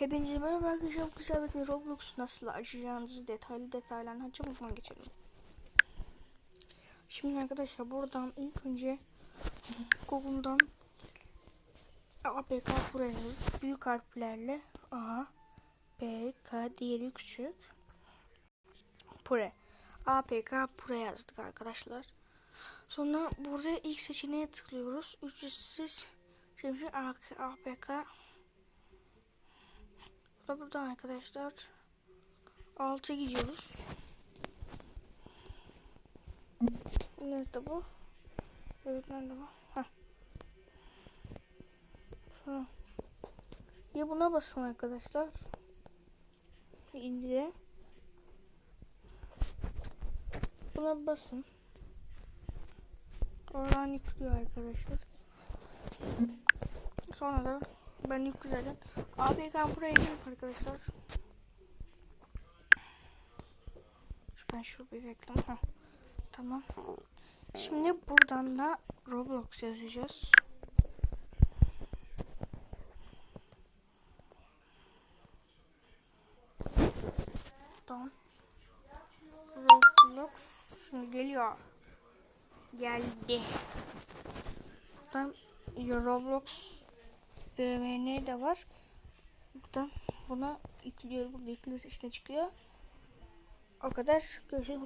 Hepinize merhaba arkadaşlar. Kısa bir Roblox nasıl açacağınızı detaylı. O zaman geçelim. Şimdi arkadaşlar buradan ilk önce Google'dan APK yazıyoruz. Büyük harflerle A, B, K diğeri küçük. Pure. APK Pure yazdık arkadaşlar. Sonra burada ilk seçeneğe tıklıyoruz. Ücretsiz şimdi APK da buradan arkadaşlar 6 gidiyoruz. Nerede bu? Evet nerede bu? Heh. Ya buna basın arkadaşlar. İndire. Buna basın. Oradan yüklüyor arkadaşlar. Sonra da ben yükledim. APK buraya gelip arkadaşlar. Ben şu bir reklam. Heh. Tamam. Şimdi buradan da Roblox yazacağız. Tamam. Roblox şimdi geliyor. Geldi. Buradan Roblox VMN de var. Buradan buna yüklüyor. Burada yüklüyorsa işte çıkıyor. O kadar. Görüşürüz.